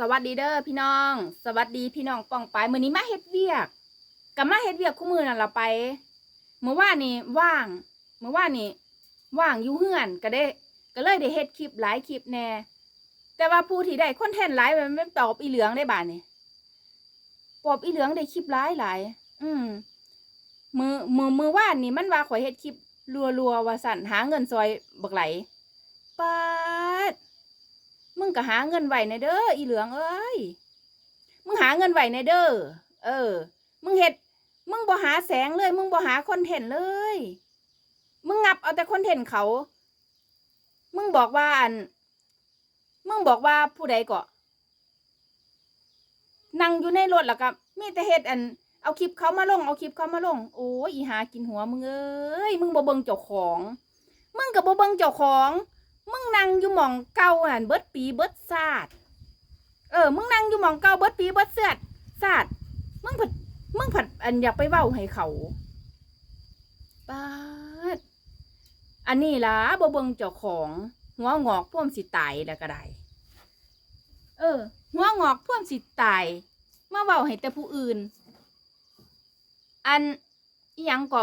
สวัสดีเด้อพี่น้อง สวัสดีพี่น้องป้องไปมื้อนี้มาเฮ็ดเวียกกับมาเฮ็ดเวียกคู่มือนั่นล่ะไปเมื่อวานนี่ว่างเมื่อวานนี่ว่างอยู่เฮือนก็ได้ ก็เลยได้เฮ็ดคลิปหลายคลิปแน่แต่ว่าผู้ที่ได้คอนเทนต์หลายมันเป็นปอบอีเหลืองได้บาดนี่ปอบอีเหลืองได้คลิปหลายหลายอืมมือมือมือว่านนี่มันว่าข่อยเฮ็ดคลิปรัวๆว่าสั่นหาเงินซอยบักไหลปาด มึงก็หาเงินไหวในเด้ออีเหลืองเอ้ยมึงหาเงินไหวในเด้อเออ มึงเห็ดมึงบ่หาแสงเลย มึงบ่หาคอนเทนต์เลย มึงงับเอาแต่คอนเทนต์เขา มึงบอกว่าอัน มึงบอกว่าผู้ใดก็นั่งอยู่ในรถแล้วก็มีแต่เฮ็ดอัน เอาคลิปเขามาลง เอาคลิปเขามาลง โอ้ยอีหากินหัวมึงเอ้ย มึงบ่เบิ่งเจ้าของ มึงก็บ่เบิ่งเจ้าของ มึงนั่งอยู่หมองเก่าอะเบิดปีเบิดศาสตร์เออ มึงนั่งอยู่หมองเก่าเบิดปีเบิดเสือดศาสตร์มึงผัดมึงผัดอันอยากไปเว้าให้เขาปาดอันนี้ล่ะบ่เบิงเจ้าของ หัวงอกพ่วมสิตายแล้วก็ได้เออ หัวงอกพ่วมสิตายมาเว้าให้แต่ผู้อื่น อันอีหยังก็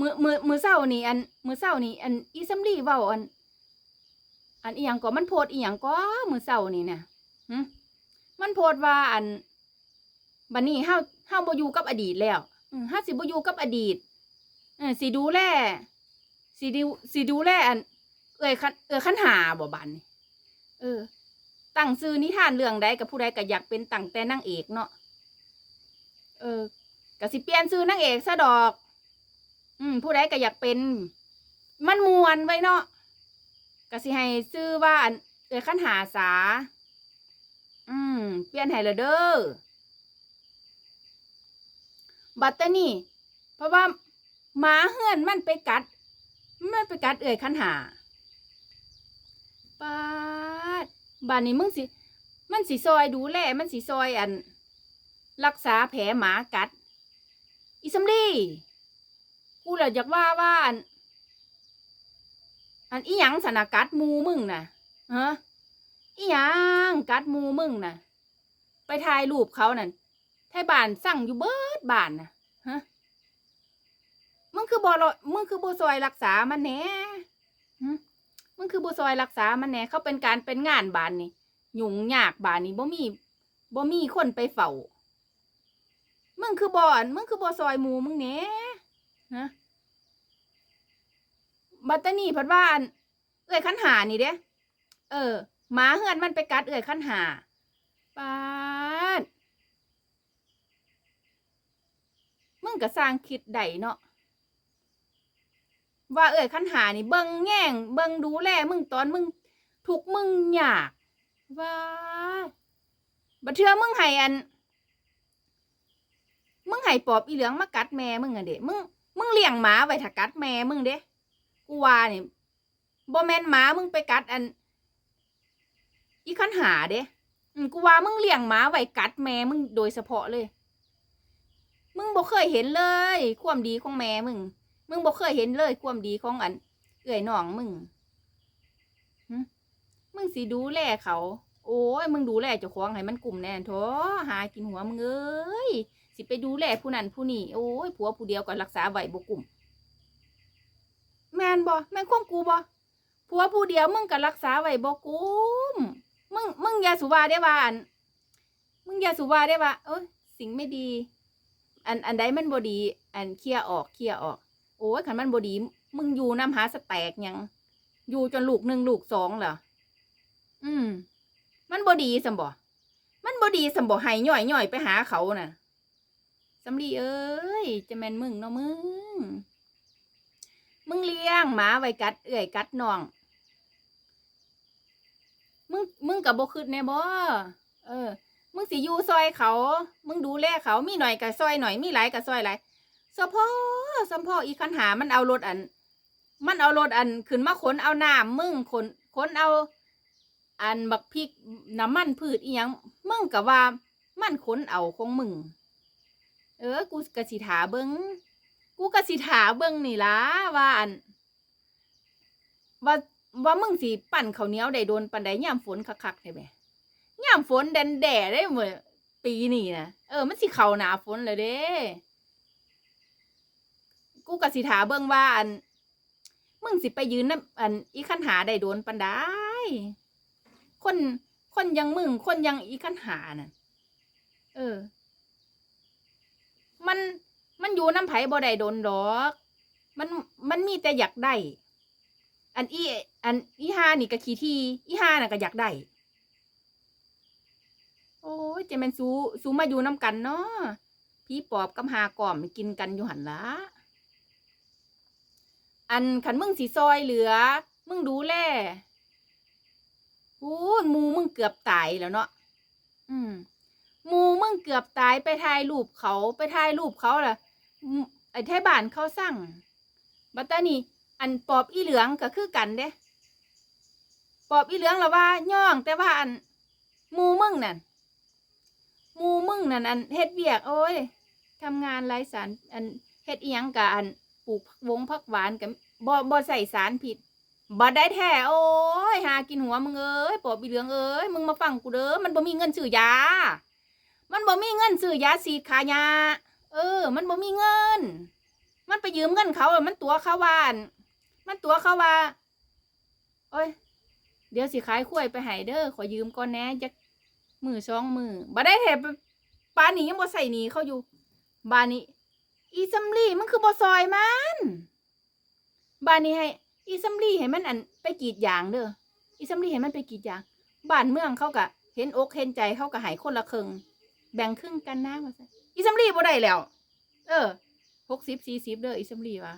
มือมือมือเศร้านี่อันมือเศร้านี่อันอีซัมลี่เว้าอัน อันอีหยังก็มันโพดอีหยังก็มือเศร้านี่เนี่ยมันโพดว่าอันบัดนี้เฮาเฮาบ่อยู่กับอดีตแล้วอืมเฮาสิบ่อยู่กับอดีตเออสิดูแลสิดูสิดูแลอัน เอ้ยคันเอ้ยคันหาบ่บันเออ ตั้งชื่อนิทานเรื่องใดกับผู้ใดก็อยากเป็นตั้งแต่นางเอกเนาะเออก็สิเปลี่ยนชื่อนางเอกซะดอก อืมผู้ใดก็อยากเป็น มันมวนไว้เนาะ ก็สิให้ซื้อว่าอันเอ้ยขั้นหาสา อืม เปลี่ยนให้ละเด้อบัตเตอร์นี่ เพราะว่าหมาเฮือนมันไปกัด มันไปกัดเอ่ยขั้นหาปาดบ้านนี้มึงสิ มันสิซอยดูแล มันสิซอยอัน รักษาแผลหมากัด อีสำลีกูเลยอยากว่าว่าอัน อันอีหยังสนะกัดมูมึงน่ะฮะอีหยังกัดมูมึงน่ะ ไปถ่ายรูปเขานั่นไทยบ้านสั่งอยู่เบิดบ้านน่ะฮะมึงคือบอมึงคือบ่ซอยรักษามันแหน่มึงคือบ่ซอยรักษามันแหน่เขาเป็นการเป็นงานบ้านนี่ยุ่งยากบ้านนี่บ่มีบ่มีคนไปเฝ้ามึงคือบ่อนมึงคือบ่ซอยหมูมึงแหน่ฮะ บัตตานี่พัดว่าเอื่อยขั้นหานี่เด้เออหมาเฮือนมันไปกัดเอื่อยขั้นหาปาดมึงก็สร้างคิดได้เนาะว่าเอื่อยขั้นหานี่เบิ่งแง่ง เบิ่งดูแลมึงตอนมึงทุกมึงยาก ว่าบัเทื่อมึงให้อัน มึงให้ปอบอีเหลืองมากัดแม่มึงอะเด้มึงมึงเลี้ยงหมาไว้ถ้ากัดแม่มึงเด้ กูว่าเนี่ยบ่แม่นหมามึงไปกัดอัน อีขันหาเด้กูว่ามึงเลี้ยงหมาไว้กัดแม่มึงโดยเฉพาะเลย มึงบ่เคยเห็นเลย ความดีของแม่มึง มึงบ่เคยเห็นเลย ความดีของอัน เอื่อยน้องมึงมึงสิดูแลเขา โอ้ย มึงดูแลเจ้าของให้มันกลุ่มแน่นโถหากินหัวมึงเอ้ย สิไปดูแลผู้นั้นผู้นี้ โอ้ย ผัวผู้เดียวก็รักษาไว้บ่กลุ่ม แมนบ่แมนควมกูบ่ผัวผู้เดียวมึงก็รักษาไว้บ่กุ้มมึงมึงอย่าสุวาได้ว่าอันมึงอย่าสุวาได้ว่าเอ้ยสิ่งไม่ดี อันอันใดมันบ่ดี อันเคลียออกเคลียออก โอ้ยคันมันบ่ดี มึงอยู่น้ำหาสแตกยัง อยู่จนลูกหนึ่งลูกสองเหรออืม มันบ่ดีสมบ่มันบ่ดีสมบ่ให้ย่อยย่อยไปหาเขาน่ะสำลีเอ้ยจะแมนมึงเนาะมึง มึงเลี้ยงหมาไว้กัด เอื่อยกัดน้อง มึงมึงกับบ่คืดแน่บ่เออ มึงสิอยู่ซอยเขา มึงดูแลเขามีหน่อยกับซอยหน่อยมีหลายกับซอยหลายสะพ่อสะพ่ออีคันหามันเอารถอัน มันเอารถอันขึ้นมาขนเอาน้ำมึงขนขนเอา อันบักพริกน้ำมันพืชอีหยังมึงกับว่ามันขนเอาของมึง เออ กูกะสิถาเบิง กูก็สิถาเบิ่งนี่ล่ะว่าอันว่าว่ามึงสิปั่นข้าวเหนียวได้โดนปันใดยามฝนคักๆได้แหมยามฝนแดนแดดได้เหมือนปีนี้นะเออ มันสิเข้าหนาฝนเลยเด้ กูกะสิถาเบิ่งว่าอัน มึงสิไปยืนน้ำอัน อีคันหาได้โดนปันไดคนคนยังมึง คนยังอีคันหาน่ะ เออ มัน มันอยู่น้ำไผ่บ่ได้โดนดอก มันมันมีแต่อยากได้ อันอีอันอีฮานี่ก็ขี้ที่อีฮาน่ะก็อยากได้ โอ้ยเจแมนซูซูมาอยู่น้ำกันเนาะพี่ปอบกับหากล่อมกินกันอยู่หันละอันขันมึงสีซอยเหลือ มึงดูแลพูนหมูมึงเกือบตายแล้วเนาะอืมมูมึงเกือบตายไปถ่ายรูปเขาไปถ่ายรูปเขาล่ะอืม ไอ้ไทยบ้านเขาสั่งบัตตานี่อันปอบอีเหลืองก็คือกันเด้ปอบอีเหลืองละว่าย่องแต่ว่าอันมูมึงนั่นมูมึงนั่นอันเฮ็ดเวียกโอ้ยทำงานไร้สารอันเฮ็ดอียงกะอันปลูกผักวงผักหวานกับบ่บ่ใส่สารผิดบ่ได้แท้โอ้ยหากินหัวมึงเอ้ยปอบอีเหลืองเอ้ยมึงมาฟังกูเด้อมันบ่มีเงินซื้อยา มันบ่มีเงินซื้อยาสีขายา เออ มันบ่มีเงิน มันไปยืมเงินเขามันตัวเขาวาน มันตัวเขาว่าโอ้ย เดี๋ยวสิขายข้วยไปให้เด้อขอยืมก่อนแหน่จักมือสองมือบ่ได้แถบปานนี้ยังบ่ใส่หนีเขาอยู่บานนี้ อีซัมลี่มันคือบ่ซอยมันบานนี้ให้ อีซัมลี่ให้มันอันไปกรีดยางเด้ออีซัมลี่ให้มันไปกรีดยางบ้านเมืองเขาก็เห็นอกเห็นใจเขาก็ให้คนละครึ่ง แบ่งครึ่งกันนะว่าซั่นอีซัมลี่บ่ได้แล้ว เออหกสิบสี่สิบเด้ออีซัมลี่ว่ะ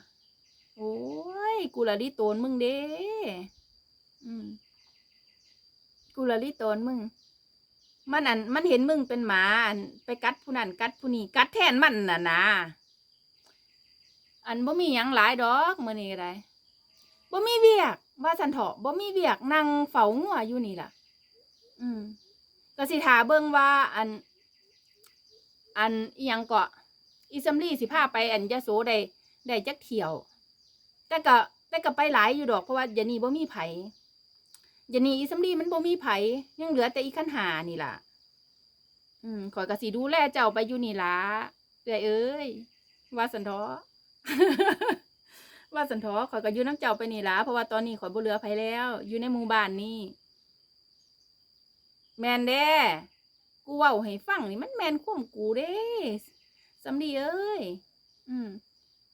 โอ้ยกูละลิโตนมึงเด้อืมกูละลิโตนมึง มันอันมันเห็นมึงเป็นหมาอันไปกัดผู้นั้นกัดผู้นี้กัดแทนมันน่ะนะอันบ่มีหยังหลายดอกมื้อนี้ก็ได้บ่มีเวียก ว่าสันเถาะบ่มีเวียกนั่งเฝ้างัวอยู่นี่ล่ะ อืมก็สิถาเบิ่งว่า อัน อันอียังเกาะอีซัมลี่สิพาไปอันยะโสได้ได้จักเที่ยว แต่ก็แต่ก็ไปหลายอยู่ดอกเพราะว่าอย่านี้บ่มีไผอย่านี้อีสำลีมันบ่มีไผยังเหลือแต่อีขันหานี่ล่ะ อืมข่อยก็สิดูแลเจ้าไปอยู่นี่ล่ะเอ้ยเอ้ยว่าสันทอว่าสันทอข่อยก็อยู่น้ำเจ้าไปนี่ล่ะเพราะว่าตอนนี้ข่อยบ่เหลือไผแล้ว อยู่ในหมู่บ้านนี่แมนเด้ กูเว้าให้ฟังนี่มันแมนความกูเด้สำลีเอ้ยอืม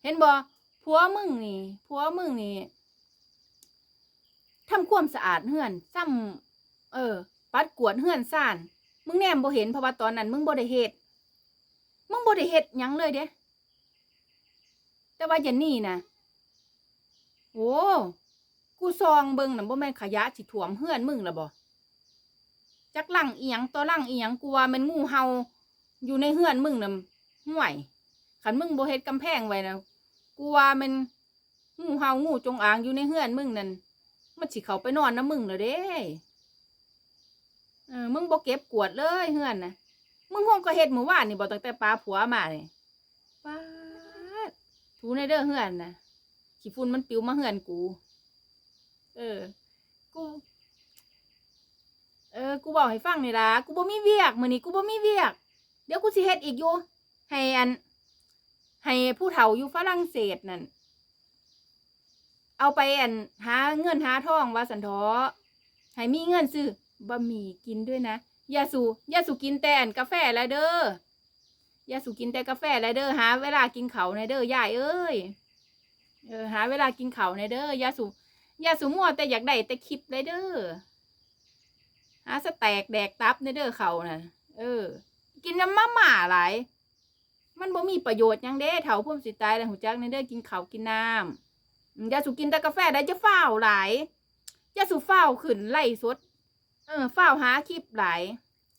เห็นบ่ผัวมึงนี่ผัวมึงนี่ทำความสะอาดเฮือนซ้ำเออ ปัดกวดเฮือนซ่านมึงแนมบ่เห็นเพราะว่าตอนนั้น มึงบ่ได้เฮ็ดมึงบ่ได้เฮ็ดหยังเลยเด้แต่ว่าอย่านี้นะโอ้กูซองเบิ่งน่ะบ่แม่นขยะสิท่วมเฮือนมึงล่ะบ่ จักลังอียงต่อลังเอียงกูว่ามันงูเห่าอยู่ในเฮือนมึงน่ะห่วยคันมึงบ่เฮ็ดกำแพงไว้นะกูว่ามันงูเห่างูจงอางอยู่ในเฮือนมึงนั่นมันสิเขาไปนอนน้ำมึงแล้วเด้เออมึงบ่เก็บกวดเลยเฮือนนะมึงคงก็เฮ็ดมื้อวานนี่บ่ตั้งแต่ปลาผัวมานี่ป้าถูในเด้อเฮือนนะขี้ฝุ่นมันปิวมาเฮือนกู เออ กู ออ กูบอกให้ฟังนี่ล่ะ กูบ่มีเวียกมื้อนี้กูบ่มีเวียก เดี๋ยวกูสิเฮ็ดอีกอยู่ ให้อัน ให้ผู้เฒ่าอยู่ฝรั่งเศสนั่น เอาไปอันหาเงินหาทองว่าสันทอให้มีเงินซื้อบะหมี่กินด้วยนะ อยาสูอยาสูกินแต่อันกาแฟแล้วเด้อยาสูกินแต่กาแฟแล้วเด้อ หาเวลากินเขาในเด้อยายเอ้ย เออ หาเวลากินเขาในเด้อยาสูยาสูมัวแต่อยากได้แต่คลิปเลยเด้อ หาสแตกแดกตับในเด้อเขาน่ะ เออ กินน้ำมาหม่าหลายมันบ่มีประโยชน์ยังเด้เฒ่าพุ่มสิตายแล้วหูจักในเด้อกินข้าวกินน้ำอย่าสูกินแต่กาแฟได้จะฝ้าหลายอย่าสูฝ้าขึ้นไล่สด เออฝ้าหาคลิปหลาย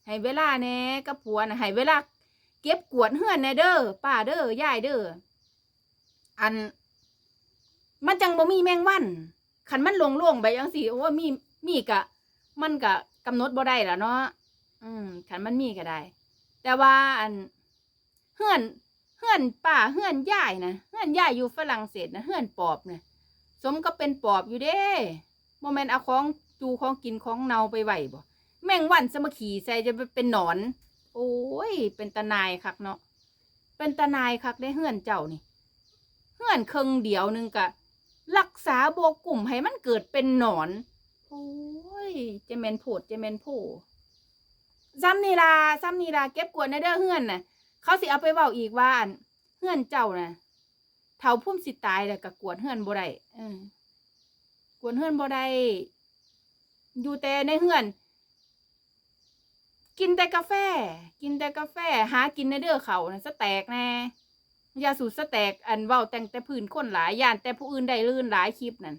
ให้เวลาแน่กับผัวนะให้เวลาเก็บกวดเฮือนแน่เด้อป้าเด้อยายเด้ออัน มันจังบ่มีแมงวันคันมันลงล่วงไปจังซี่โอ้มีมีกะ มันกะ กำหนดบ่ได้แล่ะเนาะอืมคันมันมีก็ได้ แต่ว่าอันเฮือนเฮือนป่าเฮือนยายนะเฮือนยายอยู่ฝรั่งเศสนะเฮือนปอบนะสมก็เป็นปอบอยู่เด้โมเมนเอาของจูของกินของเนาไปไหวบ่แมงวันสมาขี่ใส่จะเป็นหนอน โอ้ย เป็นตานายคักเนาะเป็นตานายคักได้เฮือนเจ้านี่เฮือนเครึ่งเดียวนึงกะรักษาโบกลุ่มให้มันเกิดเป็นหนอน โอ้ยเจแมนโผดเจแมนโผซ้ำนีลาซ้ำนีลาเก็บกวนในเด้อเฮือนน่ะ เขาสิเอาไปเว้าอีกว่าอันเฮือนเจ้าน่ะเฒ่าพุ่มสิตายแล้วก็กวนเฮือนบ่ได้กวนเฮือนบ่ได้อยู่แต่ในเฮือน กินแต่กาแฟ กินแต่กาแฟ หากินในเด้อเขานะสแตกแน่ยาสูตรสแตกอันเว้าแต่งแต่พื้นคนหลายย่านแต่ผู้อื่นได้ลื่นหลายคลิปนั่น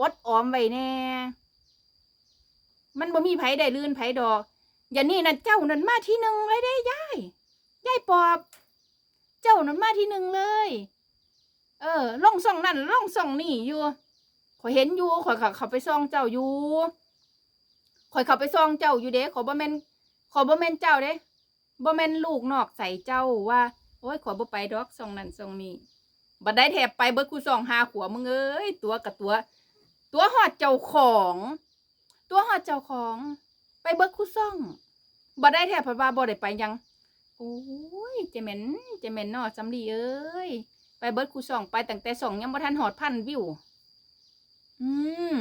อดออมไว้แน่ มันบ่มีไผได้ลื่นไผดอก อย่านี่นั่นเจ้านั่นมาที่หนึ่งเลยได้ยายยายปอบ เจ้านั่นมาที่หนึ่งเลย เออล่องส่องนั่นล่องส่องนี่อยู่ข่อยเห็นอยู่ข่อยเขาเขาไปซ่องเจ้าอยู่ข่อยเขาไปซ่องเจ้าอยู่เด้ขอยบ่แม่นขอยบ่แม่นเจ้าเด้บ่แม่นลูกนอกใส่เจ้าว่าโอ้ยขอยบ่ไปดอกซ่องนั่นซ่องนี่บัดได้แถบไปเบิดกูซ่องหาขัวมึงเอ้ยตัวกับตัว ตัวหอดเจ้าของ ตัวหอดเจ้าของ ไปเบิกคู่ซ่องบ่ได้แถบเพราะว่าบ่ได้ไปยังโอ้ยเจเมนเจเมนนอสำลีเอ้ยไปเบิดกูส่องไปตั้งแต่ส่องยังบ่ทันหอดพันวิว อืม